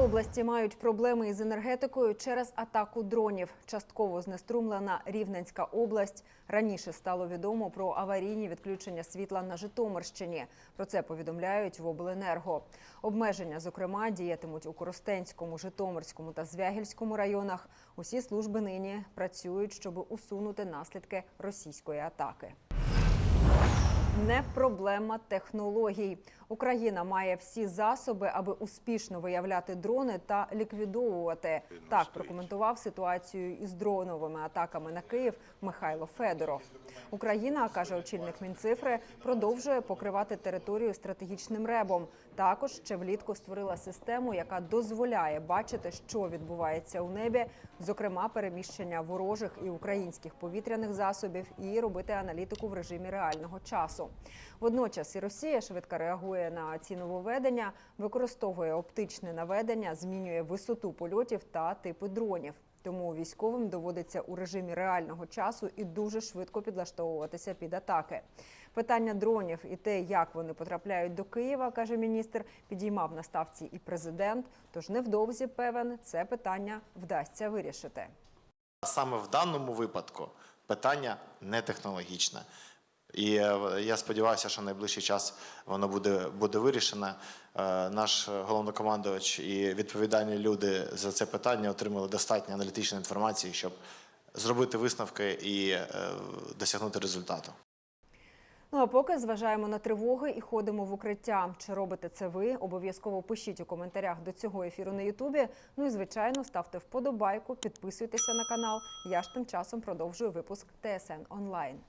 області мають проблеми із енергетикою через атаку дронів. Частково знеструмлена Рівненська область. Раніше стало відомо про аварійні відключення світла на Житомирщині. Про це повідомляють в обленерго. Обмеження, зокрема, діятимуть у Коростенському, Житомирському та Звягільському районах. Усі служби нині працюють, щоб усунути наслідки російської атаки. Не проблема технологій. Україна має всі засоби, аби успішно виявляти дрони та ліквідовувати. Так прокоментував ситуацію із дроновими атаками на Київ Михайло Федоров. Україна каже очільник Мінцифри, продовжує покривати територію стратегічним ребом. Також ще влітку створила систему, яка дозволяє бачити, що відбувається у небі, зокрема переміщення ворожих і українських повітряних засобів, і робити аналітику в режимі реального часу. Водночас і Росія швидко реагує на ці нововведення, використовує оптичне наведення, змінює висоту польотів та типи дронів. Тому військовим доводиться у режимі реального часу і дуже швидко підлаштовуватися під атаки. Питання дронів і те, як вони потрапляють до Києва, каже міністр, підіймав на ставці і президент. Тож невдовзі певен це питання вдасться вирішити. Саме в даному випадку питання не технологічне. І е, я сподіваюся, що найближчий час воно буде, буде вирішено. Е, Наш головнокомандувач і відповідальні люди за це питання отримали достатньо аналітичної інформації, щоб зробити висновки і е, досягнути результату. Ну а поки зважаємо на тривоги і ходимо в укриття. Чи робите це ви? Обов'язково пишіть у коментарях до цього ефіру на Ютубі. Ну і звичайно, ставте вподобайку, підписуйтеся на канал. Я ж тим часом продовжую випуск ТСН онлайн.